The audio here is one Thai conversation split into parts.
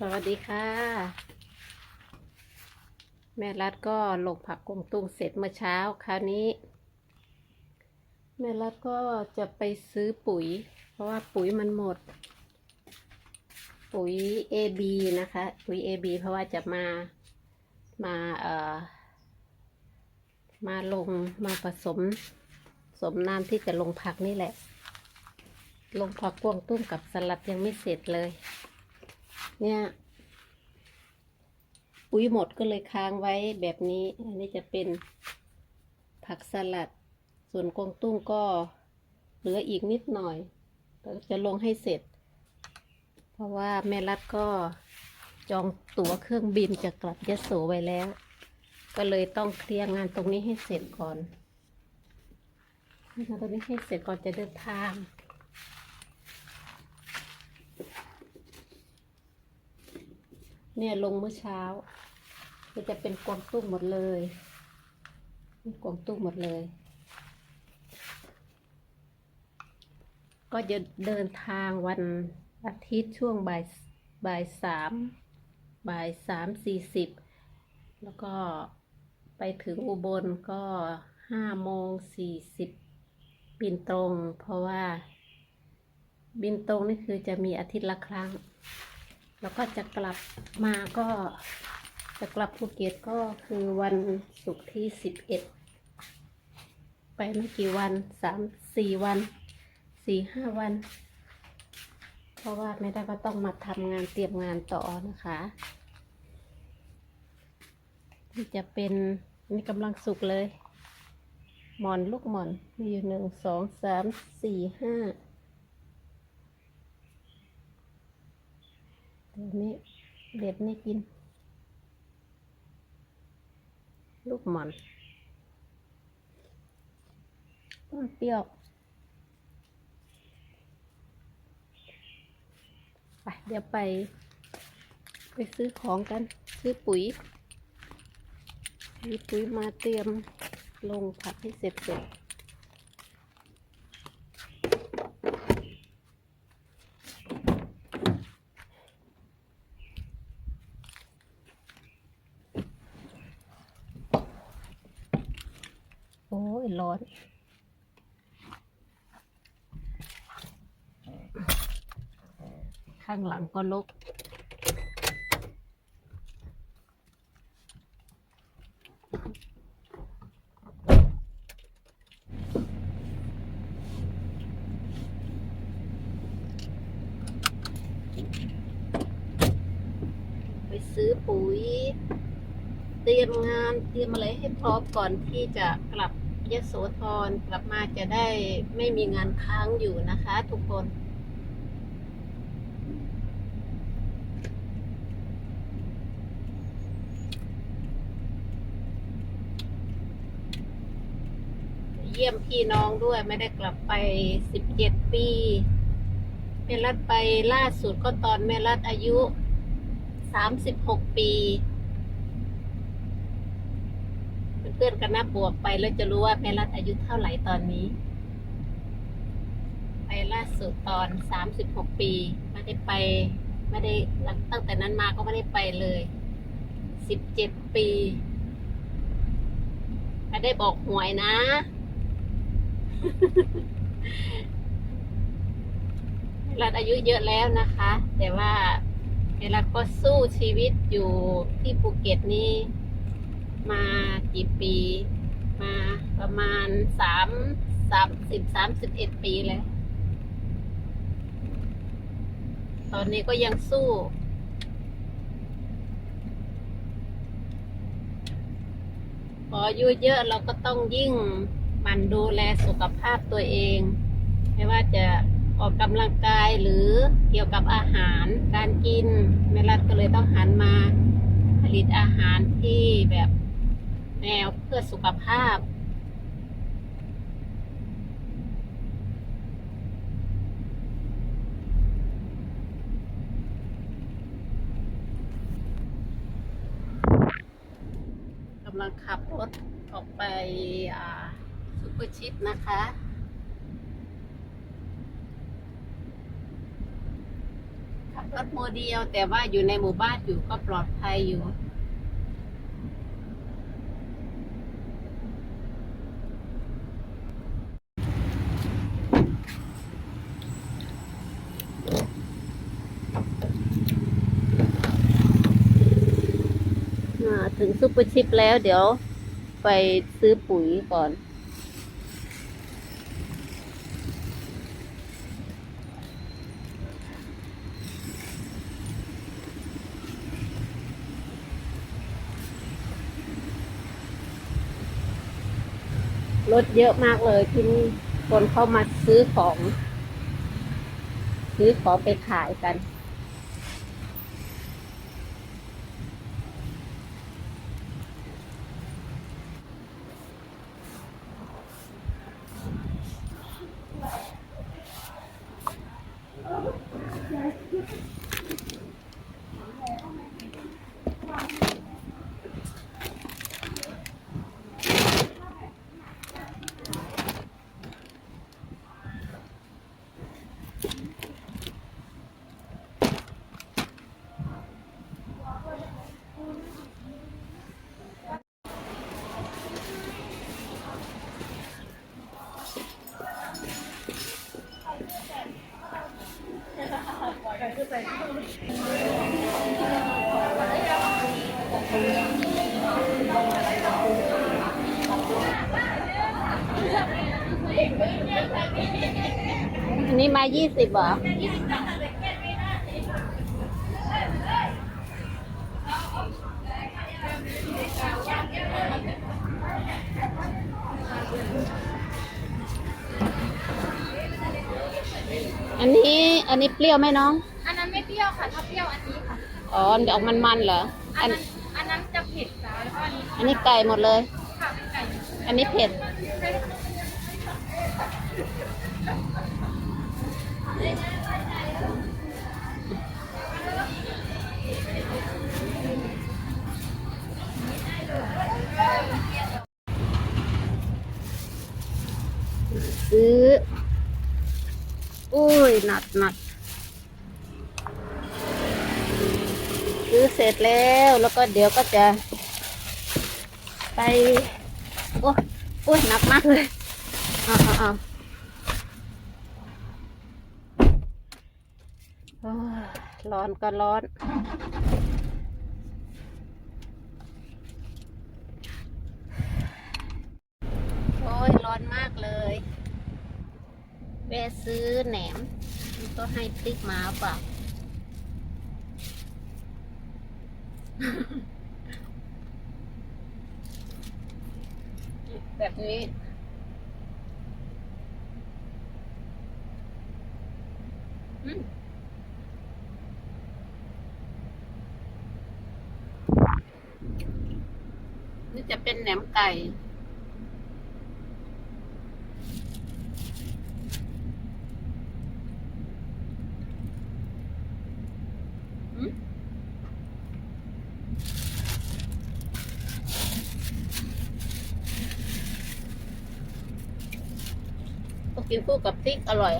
สวัสดีค่ะ แม่รัดก็ลงผักกวงตุ้งเสร็จเมื่อเช้าคราวนี้ แม่รัดก็จะไปซื้อปุ๋ย เพราะว่าปุ๋ยมันหมด ปุ๋ย AB นะคะ ปุ๋ย AB เพราะว่าจะมามาเอ่อมาลงมาผสมสมน้ำที่จะลงผักนี่แหละ ลงผักกวงตุ้งกับสลัดยังไม่เสร็จเลย เนี่ย ปุ๋ยหมดก็เลยค้างไว้แบบนี้ อันนี้จะเป็นผักสลัด ส่วนกงตุ้งก็เหลืออีกนิดหน่อยจะลงให้เสร็จ เพราะว่าแม่รัดก็จองตั๋วเครื่องบินจะกลับยะโสไว้แล้ว ก็เลยต้องเคลียร์งานตรงนี้ให้เสร็จก่อนงานตรงนี้ให้เสร็จก่อนจะเดินทาง เนี่ยลงเมื่อเช้าก็จะเป็นกวงตุ้งหมดเลยกวงตุ้งหมดเลย ก็จะเดินทางวันอาทิตย์ช่วงบ่ายบ่ายสามบ่ายสามสี่สิบแล้วก็ไปถึงอุบลก็ห้าโมงสี่สิบบินตรง เพราะว่า บินตรงนี่คือจะมีอาทิตย์ละครั้ง แล้วก็จะกลับมาก็จะกลับภูเก็ตก็คือวันศุกร์ที่สิบเอ็ดไปไม่กี่วันสามสี่วันสี่ห้าวัน เพราะว่าไม่ได้ก็ต้องมาทำงานเตรียมงานต่อนะคะนี่จะเป็นนี่กำลังสุกเลย หมอนลูกหมอน มีอยู่หนึ่งสองสามสี่ห้า เดี๋ยวนี้เด็ดไม่กิน ลูกหมอนมันเปรี้ยว ไปเดี๋ยวไป ไปซื้อของกัน ซื้อปุ๋ยมีปุ๋ยมาเตรียมลงผักให้เสร็จเสร็จ โอ้ย ร้อน ข้างหลังก็ลก ไปซื้อปุ๋ย เตรียมงานเตรียมอะไรให้พร้อมก่อนที่จะกลับยโสธรกลับมาจะได้ไม่มีงานค้างอยู่นะคะทุกคน เยี่ยมพี่น้องด้วยไม่ได้กลับไปสิบเจ็ดปีแม่รัดไปล่าสุดก็ตอนแม่รัดอายุสามสิบหกปี เพื่อนๆกันนับบวกไปแล้วจะรู้ว่าแม่รัดอายุเท่าไหร่ตอนนี้ ไปล่าสุดตอนสามสิบหกปีไม่ได้ไป ไม่ได้หลังตั้งแต่นั้นมาก็ไม่ได้ไปเลยสิบเจ็ดปีไม่ได้บอกหวยนะ รัดอายุเยอะแล้วนะคะ แต่ว่าเวลาก็สู้ชีวิตอยู่ที่ภูเก็ตนี่มากี่ปี มาประมาณสามสามสิบสามสิบเอ็ดปีแล้ว ตอนนี้ก็ยังสู้พออายุเยอะเราก็ต้องยิ่ง มันดูแลสุขภาพตัวเอง ไม่ว่าจะออกกำลังกายหรือเกี่ยวกับอาหารการกินแม่รัฐก็เลยต้องหันมาผลิตอาหารที่แบบแนวเพื่อสุขภาพ กำลังขับรถออกไปอ่า อร์ชิปนะคะ ขับรถโมเดียวแต่ว่าอยู่ในหมู่บ้านอยู่ก็ปลอดภัยอยู่ถึงซุปเปอร์ชิปแล้วเดี๋ยวไปซื้อปุ๋ยก่อน ถเยอะมากเลยที่นี่คนเข้ามาซื้อของ ซื้อของไปขายกัน อั นนี้มายี่สิบเหรออันนี้อันนี้เปรี้ยวไหมน้อง อันนั้นไม่เปรี้ยวค่ะ ถ้าเปรี้ยวอันนี้ค่ะ อ๋อออกมันมันๆเหรอ อัอันนนั้นอันนั้นจะเผ็ดจ้าแล้วก็อันนี้ อันนี้ไก่หมดเลย ค่ะเป็นไก่ อันนี้เผ็ด ซื้อ อุ้ยหนักหนักซื้อเสร็จแล้วแล้วก็เดี๋ยวก็จะ ไป โอ้โอ้ยหนักมากเลยเอ่าเอาโอ้ยร้อนก็ร้อน โอ้ย ร้อนมากเลยแวะ ซื้อแหนมมันก็ให้ติ๊กมาเปล่าแบบนี้อืมนี่จะเป็นแหนมไก่ กินคู่กับพริกอร่อย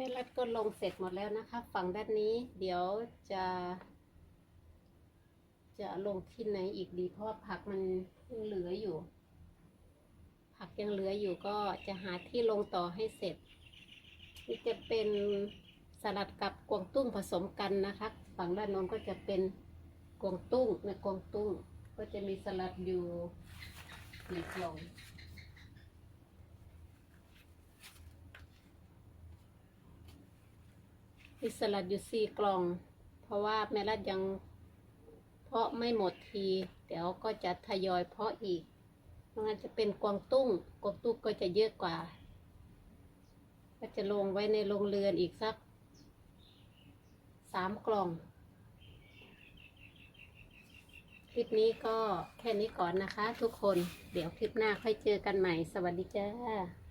แม่รัดก็ลงเสร็จหมดแล้วนะคะ ฝั่งด้านนี้เดี๋ยวจะ จะลงที่ไหนอีกดี เพราะว่าผักมันยังเหลืออยู่ ผักยังเหลืออยู่ก็จะหาที่ลงต่อให้เสร็จ นี่จะเป็นสลัดกับกวางตุ้งผสมกันนะคะ ฝั่งด้านโน้นก็จะเป็นกวางตุ้งในกวางตุ้ง ก็จะมีสลัดอยู่สี่กล่อง มีสลัดอยู่สี่กล่อง เพราะว่าแม่รัดยังเพาะไม่หมดที เดี๋ยวก็จะทยอยเพาะอีกเพราะงั้นจะเป็นกวางตุ้งกวางตุ้งก็จะเยอะกว่า ก็จะลงไว้ในโรงเรือนอีกสักสามกล่อง คลิปนี้ก็แค่นี้ก่อนนะคะทุกคน เดี๋ยวคลิปหน้าค่อยเจอกันใหม่ สวัสดีจ้า